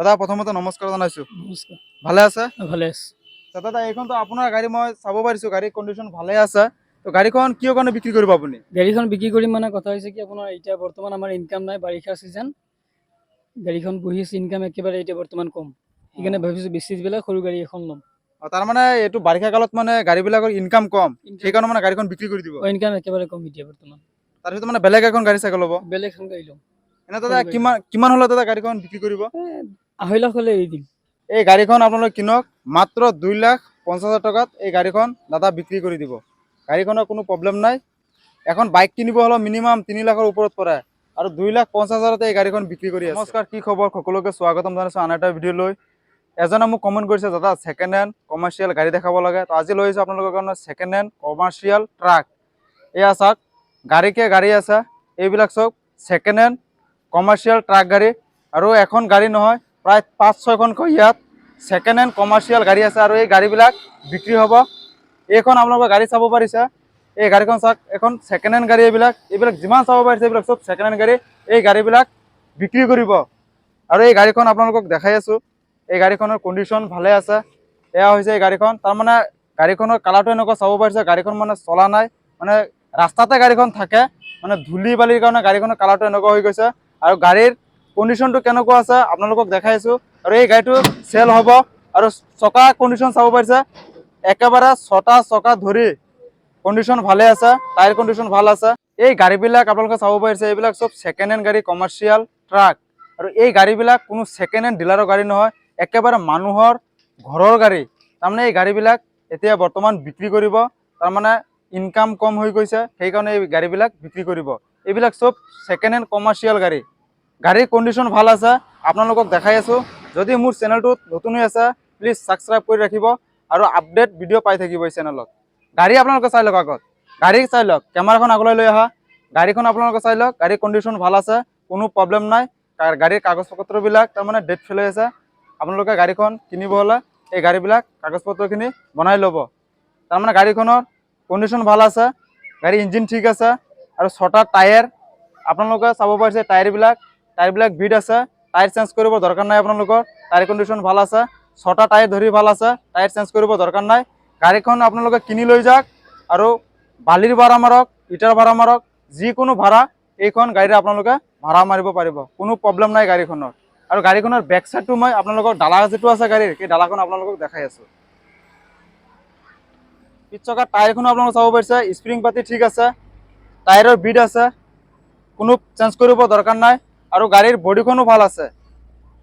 দাদা প্ৰথমতে নমস্কাৰ জনাইছো। নমস্কাৰ। ভালে আছে? ভালে আছে। দাদা এইখনতো আপোনাৰ গাড়ী মই চাব পাৰিছো গাড়ীৰ কণ্ডিশ্যন ভালে আছে। তো গাড়ীখন কিয় কাৰণে বিক্ৰী কৰিব আপুনি? গাড়ীখন বিক্ৰী কৰিম মানে কথা হৈছে কি আপোনাৰ এতিয়া বৰ্তমান আমাৰ ইনকাম নাই বাৰিষা চিজন গাড়ীখন বহি আছে ইনকাম একেবাৰে এতিয়া বৰ্তমান কম। সেইকাৰণে ভাবিছোঁ বেছি পেলাই সৰু গাড়ী এখন ল'ম। অ, তাৰমানে এইটো বাৰিষা কালত মানে গাড়ীবিলাকৰ ইনকাম কম। সেইকাৰণে মানে গাড়ীখন বিক্ৰী কৰি দিব। ইনকাম একেবাৰে কম এতিয়া বৰ্তমান। তাৰপিছত মানে বেলেগ এখন গাড়ী চাইকেল ল'ব। বেলেগ এখন গাড়ী ল'ম। এনে দাদা কিমান কিমান হ'লে দাদা গাড়ীখন বিক্ৰী কৰিব? আঢ়ৈ লাখ হ'লে এৰি দিম। এই গাড়ীখন আপোনালোকে কিনক, মাত্ৰ দুই লাখ পঞ্চাছ হাজাৰ টকাত এই গাড়ীখন দাদা বিক্ৰী কৰি দিব। গাড়ীখনৰ কোনো প্ৰব্লেম নাই। এখন বাইক কিনিব হ'লেও মিনিমাম তিনি লাখৰ ওপৰত পৰে আৰু দুই লাখ পঞ্চাছ হাজাৰতে এই গাড়ীখন বিক্ৰী কৰি নমস্কাৰ, কি খবৰ? সকলোকে স্বাগতম জনাইছোঁ আন এটা ভিডিঅ' লৈ এজনে মোক কমেণ্ট কৰিছে, দাদা ছেকেণ্ড হেণ্ড কমাৰ্চিয়েল গাড়ী দেখাব লাগে। তো আজি লৈ আহিছোঁ আপোনালোকৰ কাৰণে ছেকেণ্ড হেণ্ড কমাৰ্চিয়েল ট্ৰাক এয়া চাওক গাড়ীকে গাড়ী আছে, এইবিলাক চব ছেকেণ্ড হেণ্ড কমাৰ্চিয়েল ট্ৰাক গাড়ী। আৰু এখন গাড়ী নহয় প্ৰায় পাঁচ ছয়খনকৈ ইয়াত ছেকেণ্ড হেণ্ড কমাৰ্চিয়েল গাড়ী আছে আৰু এই গাড়ীবিলাক বিক্ৰী হ'ব। এইখন আপোনালোকে গাড়ী চাব পাৰিছে। এই গাড়ীখন চাওক, এখন ছেকেণ্ড হেণ্ড গাড়ী এইবিলাক। এইবিলাক যিমান চাব পাৰিছে, এইবিলাক চব ছেকেণ্ড হেণ্ড গাড়ী। এই গাড়ীবিলাক বিক্ৰী কৰিব। আৰু এই গাড়ীখন আপোনালোকক দেখাই আছোঁ। এই গাড়ীখনৰ কণ্ডিশ্যন ভালে আছে। এয়া হৈছে এই গাড়ীখন। তাৰমানে গাড়ীখনৰ কালাৰটো এনেকুৱা চাব পাৰিছে। গাড়ীখন মানে চলা নাই। মানে ৰাস্তাতে গাড়ীখন থাকে। মানে ধূলি বালিৰ কাৰণে গাড়ীখনৰ কালাৰটো এনেকুৱা হৈ গৈছে। আৰু গাড়ীৰ কণ্ডিশ্যনটো কেনেকুৱা আছে, আপোনালোকক দেখাই আছোঁ। আৰু এই গাড়ীটো চেল হ'ব আৰু চকা কণ্ডিশ্যন চাব পাৰিছে। একেবাৰে ছটা চকা ধৰি কণ্ডিশ্যন ভালে আছে টায়াৰ কণ্ডিশ্যন ভালো আছে। এই গাড়ীবিলাক আপোনালোকে চাব পাৰিছে, এইবিলাক চব ছেকেণ্ড হেণ্ড গাড়ী কমাৰ্চিয়েল ট্ৰাক আৰু এই গাড়ীবিলাক কোনো ছেকেণ্ড হেণ্ড ডিলাৰৰ গাড়ী নহয়, একেবাৰে মানুহৰ ঘৰৰ গাড়ী। তাৰমানে এই গাড়ীবিলাক এতিয়া বৰ্তমান বিক্ৰী কৰিব, তাৰমানে ইনকাম কম হৈ গৈছে, সেইকাৰণে এই গাড়ীবিলাক বিক্ৰী কৰিব। এইবিলাক চব ছেকেণ্ড হেণ্ড কমাৰ্চিয়েল গাড়ী। গাড়ীৰ কণ্ডিশ্যন ভালো আছে, আপোনালোকক দেখাই আছোঁ। যদি মোৰ চেনেলটোত নতুন হৈ আছে প্লিজ ছাবস্ক্ৰাইব কৰি ৰাখিব আৰু আপডেট ভিডিঅ' পাই থাকিব এই চেনেলত গাড়ী আপোনালোকে চাই লওক আগত। গাড়ী চাই লওক, কেমেৰাখন আগলৈ লৈ আহা। গাড়ীখন আপোনালোকে চাই লওক, গাড়ীৰ কণ্ডিশ্যন ভালো আছে, কোনো প্ৰব্লেম নাই। গাড়ীৰ কাগজ পত্ৰবিলাক তাৰমানে ডেট ফেল হৈ আছে। আপোনালোকে গাড়ীখন কিনিব হ'লে এই গাড়ীবিলাক কাগজ পত্ৰখিনি বনাই ল'ব। তাৰমানে গাড়ীখনৰ কণ্ডিশ্যন ভালো আছে গাড়ী ইঞ্জিন ঠিক আছে, আৰু ছটা টায়াৰ আপোনালোকে চাব পাৰিছে, টায়াৰবিলাক টায়াৰবিলাক বিট আছে, টায়াৰ চেঞ্জ কৰিব দৰকাৰ নাই আপোনালোকৰ, টায়াৰ কণ্ডিশ্যন ভালো আছে, ছটা টায়াৰ ধৰি ভালো আছে, টায়াৰ চেঞ্জ কৰিব দৰকাৰ নাই। গাড়ীখন আপোনালোকে কিনি লৈ যাওক আৰু বালিৰ ভাড়া মাৰক, ইটাৰ ভাড়া মাৰক, যিকোনো ভাড়া, এইখন গাড়ীৰে আপোনালোকে ভাড়া মাৰিব পাৰিব, কোনো প্ৰব্লেম নাই গাড়ীখনৰ। আৰু গাড়ীখনৰ বেক চাইডটো মই আপোনালোকৰ ডালা যিটো আছে গাড়ীৰ, সেই ডালাখন আপোনালোকক দেখাই আছোঁ। পিছ চকাৰ টায়াৰখনো আপোনালোকে চাব পাৰিছে স্প্ৰিং পাতি ঠিক আছে, টায়াৰৰ বিট আছে, কোনো চেঞ্জ কৰিব দৰকাৰ নাই। আৰু গাড়ীৰ বডিখনো ভালো আছে?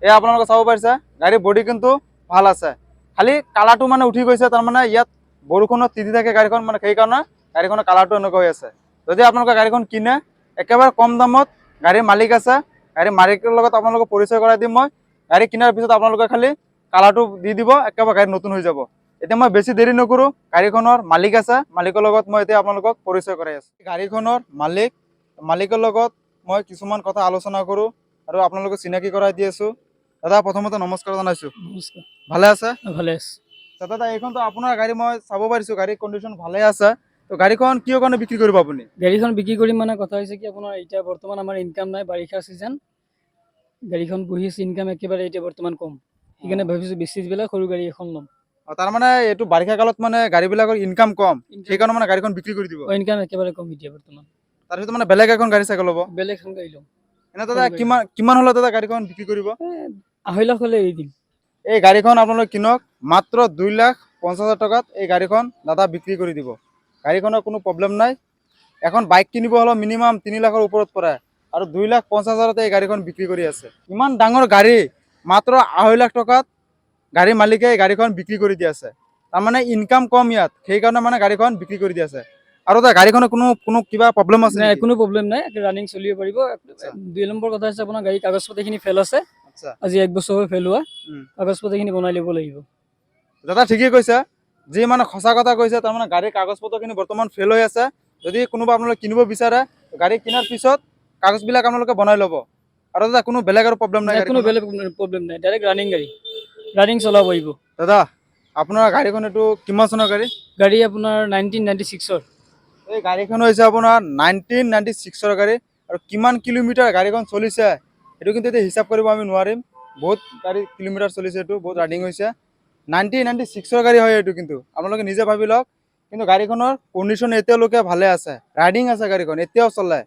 এয়া আপোনালোকে চাব পাৰিছে, গাড়ীৰ বডি কিন্তু ভালো আছে। খালি কালাৰটো মানে উঠি গৈছে তাৰমানে ইয়াত বৰষুণত তিতি থাকে গাড়ীখন মানে সেইকাৰণে গাড়ীখনৰ কালাৰটো এনেকুৱা হৈ আছে। যদি আপোনালোকে গাড়ীখন কিনে, একেবাৰে কম দামত গাড়ীৰ মালিক আছে, গাড়ীৰ মালিকৰ লগত আপোনালোকক পৰিচয় কৰাই দিম মই, গাড়ী কিনাৰ পিছত আপোনালোকে খালি কালাৰটো দি দিব, একেবাৰে গাড়ী নতুন হৈ যাব। এতিয়া মই বেছি দেৰি নকৰোঁ, গাড়ীখনৰ মালিক আছে, মালিকৰ লগত মই এতিয়া আপোনালোকক পৰিচয় কৰাই আছোঁ। গাড়ীখনৰ মালিক, মালিকৰ লগত মই কিছুমান কথা আলোচনা কৰোঁ আৰু আপোনালোকক চিনাকি কৰাই দি আছোঁ। দাদা প্ৰথমতে নমস্কাৰ জনাইছোঁ। নমস্কাৰ। ভালে আছে? ভালে আছে। দাদা এইখনতো আপোনাৰ গাড়ী মই চাব পাৰিছোঁ গাড়ীৰ কণ্ডিশ্যন ভালে আছে। তো গাড়ীখন কিয় কাৰণে বিক্ৰী কৰিব আপুনি? গাড়ীখন বিক্ৰী কৰিম মানে কথা হৈছে কি আপোনাৰ এতিয়া বৰ্তমান আমাৰ ইনকাম নাই বাৰিষা চিজন গাড়ীখন বহি আছে ইনকাম একেবাৰে এতিয়া বৰ্তমান কম। সেইকাৰণে ভাবিছোঁ বেছি পেলাই সৰু গাড়ী এখন ল'ম। তাৰমানে এইটো বাৰিষা কালত মানে গাড়ীবিলাকৰ ইনকাম কম। সেইকাৰণে মানে গাড়ীখন বিক্ৰী কৰি দিব। ইনকাম একেবাৰে কম এতিয়া বৰ্তমান। তাৰপিছত মানে বেলেগ এখন গাড়ী চাইকেল ল'ব? বেলেগ এখন গাড়ী ল'ম। এনে দাদা কিমান কিমান হ'লে দাদা গাড়ীখন বিক্ৰী কৰিব? আঢ়ৈ লাখ হ'লে এৰি দিম। এই গাড়ীখন আপোনালোকে কিনক মাত্ৰ দুই লাখ পঞ্চাছ হাজাৰ টকাত এই গাড়ীখন দাদা বিক্ৰী কৰি দিব। গাড়ীখনৰ কোনো প্ৰব্লেম নাই। এখন বাইক কিনিব হ'লেও মিনিমাম তিনি লাখৰ ওপৰত পৰে আৰু দুই লাখ পঞ্চাছ হাজাৰতে এই গাড়ীখন বিক্ৰী কৰি আছে। ইমান ডাঙৰ গাড়ী মাত্ৰ আঢ়ৈ লাখ টকাত গাড়ী মালিকে এই গাড়ীখন বিক্ৰী কৰি দি আছে। তাৰমানে ইনকাম কম ইয়াত সেইকাৰণে মানে গাড়ীখন বিক্ৰী কৰি দি আছে। আৰু দাদা গাড়ীখনৰ কোনো কোনো কিবা প্ৰব্লেম আছে নাই কোনো প্ৰব্লেম নাই ৰানিং চলিব পাৰিব। দুই নম্বৰ কথা হৈছে আপোনাৰ গাড়ী কাগজ পাতিখিনি ফেল আছে। আচ্ছা। আজি এক বছৰ ফেল হোৱা। কাগজ পাতিখিনি বনাই ল'ব লাগিব। দাদা ঠিকেই কৈছে। যি মানে সঁচা কথা কৈছে তাৰমানে গাড়ীৰ কাগজ পত্ৰখিনি বৰ্তমান ফেল হৈ আছে। যদি কোনোবা আপোনালোকে কিনিব বিচাৰে গাড়ী কিনাৰ পিছত কাগজবিলাক আপোনালোকে বনাই ল'ব। আৰু দাদা কোনো বেলেগ আৰু প্ৰব্লেম নাই কোনো বেলেগ প্ৰব্লেম নাই। ডাইৰেক্ট ৰানিং গাড়ী। ৰানিং চলাব পাৰিব। দাদা আপোনাৰ গাড়ীখন এইটো কিমান চনৰ গাড়ী? গাড়ী আপোনাৰ নাইনটিন নাইনটি ছিক্সৰ এই গাড়ীখন হৈছে আপোনাৰ নাইনটিন নাইনটি ছিক্সৰ গাড়ী আৰু কিমান কিলোমিটাৰ গাড়ীখন চলিছে, সেইটো কিন্তু এতিয়া হিচাপ কৰিব আমি নোৱাৰিম। বহুত গাড়ী কিলোমিটাৰ চলিছে এইটো, বহুত ৰানিং হৈছে। নাইণ্টি নাইণ্টি ছিক্সৰ গাড়ী হয় এইটো কিন্তু, আপোনালোকে নিজে ভাবি লওক। কিন্তু গাড়ীখনৰ কণ্ডিশ্যন এতিয়ালৈকে ভালে আছে ৰাইডিং আছে গাড়ীখন, এতিয়াও চলে,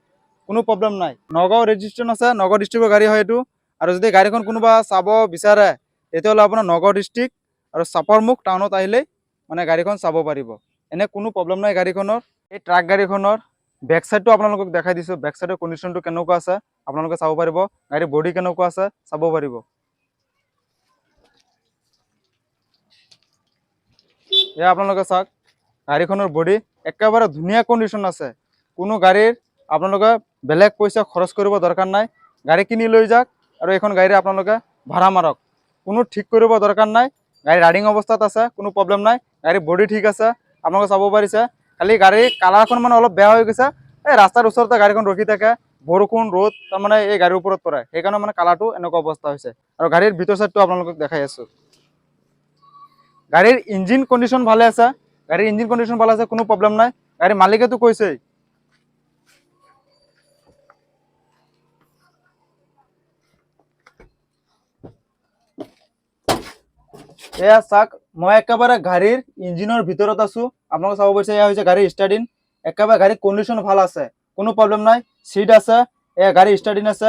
কোনো প্ৰব্লেম নাই। নগাঁও ৰেজিষ্ট্ৰেশ্যন আছে, নগাঁও ডিষ্ট্ৰিক্টৰ গাড়ী হয় এইটো। আৰু যদি গাড়ীখন কোনোবা চাব বিচাৰে, তেতিয়াহ'লে আপোনাৰ নগাঁও ডিষ্ট্ৰিক্ট আৰু চাপৰমুখ টাউনত আহিলেই মানে গাড়ীখন চাব পাৰিব। এনে কোনো প্ৰব্লেম নাই গাড়ীখনৰ। এই ট্ৰাক গাড়ীখনৰ বেক চাইডটো আপোনালোকক দেখাই দিছোঁ। বেক চাইডৰ কণ্ডিশ্যনটো কেনেকুৱা আছে, আপোনালোকে চাব পাৰিব। গাড়ীৰ বডি কেনেকুৱা আছে, চাব পাৰিব। এয়া আপোনালোকে চাওক, গাড়ীখনৰ বডি একেবাৰে ধুনীয়া কণ্ডিশ্যন আছে। কোনো গাড়ীৰ আপোনালোকে বেলেগ পইচা খৰচ কৰিব দৰকাৰ নাই। গাড়ী কিনি লৈ যাওক আৰু এইখন গাড়ী আপোনালোকে ভাড়া মাৰক। কোনো ঠিক কৰিব দৰকাৰ নাই। গাড়ী ৰানিং অৱস্থাত আছে, কোনো প্ৰব্লেম নাই। গাড়ীৰ বডি ঠিক আছে, আপোনালোকে চাব পাৰিছে। খালি গাড়ী কালাৰখন মানে অলপ বেয়া হৈ গৈছে। এই ৰাস্তাৰ ওচৰতে গাড়ীখন ৰখি থাকে, বৰষুণ, ৰ'দ, তাৰমানে এই গাড়ীৰ ওপৰত পৰে। সেইকাৰণে মানে কালাৰটো এনেকুৱা অৱস্থা হৈছে। আৰু গাড়ীৰ ভিতৰ চাইডটো আপোনালোকক দেখাই আছোঁ। গাড়ীৰ ইঞ্জিন কণ্ডিশ্যন ভালে আছে। গাড়ীৰ ইঞ্জিন কণ্ডিশ্যন ভালে আছে, কোনো প্ৰব্লেম নাই। গাড়ীৰ মালিকেতো কৈছেই এয়া চাওক মই একেবাৰে গাড়ীৰ ইঞ্জিনৰ ভিতৰত আছো। আপোনালোকে চাব পাৰিছে, এয়া হৈছে গাড়ীৰ ষ্টাৰ্টিং একেবাৰে গাড়ীৰ কণ্ডিশ্যন ভালো আছে, কোনো প্ৰব্লেম নাই। চিট আছে, এয়া গাড়ীৰ ষ্টাৰ্টিং আছে।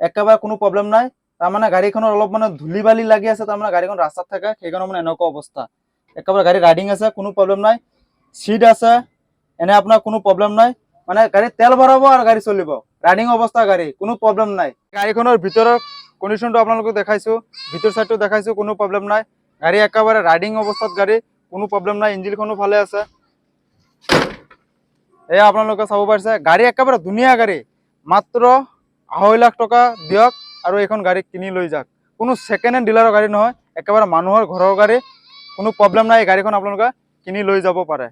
একেবাৰে কোনো প্ৰব্লেম নাই। তাৰমানে গাড়ীখনৰ অলপ মানে ধূলি বালি লাগি আছে, তাৰমানে গাড়ীখন ৰাস্তাত থাকে, সেইকাৰণে মানে এনেকুৱা অৱস্থা। একেবাৰে গাড়ী ৰাইডিং আছে, কোনো প্ৰব্লেম নাই। চিট আছে, এনে আপোনাৰ কোনো প্ৰব্লেম নাই। মানে গাড়ী তেল ভৰাব আৰু গাড়ী চলিব। ৰানিং অৱস্থা গাড়ী, কোনো প্ৰব্লেম নাই। গাড়ীখনৰ ভিতৰৰ কণ্ডিশ্যনটো আপোনালোকক দেখাইছোঁ, ভিতৰ চাইডটো দেখাইছোঁ, কোনো প্ৰব্লেম নাই। গাড়ী একেবাৰে ৰাইডিং অৱস্থাত গাড়ী, কোনো প্ৰব্লেম নাই ইঞ্জিনখনো ভালে আছে। এয়া আপোনালোকে চাব পাৰিছে, গাড়ী একেবাৰে ধুনীয়া গাড়ী। মাত্ৰ আঢ়ৈ লাখ টকা দিয়ক আৰু এইখন গাড়ী কিনি লৈ যাওক। কোনো ছেকেণ্ড হেণ্ড ডিলাৰৰ গাড়ী নহয়, একেবাৰে মানুহৰ ঘৰৰ গাড়ী। কোনো প্ৰব্লেম নাই, এই গাড়ীখন আপোনালোকে কিনি লৈ যাব পাৰে।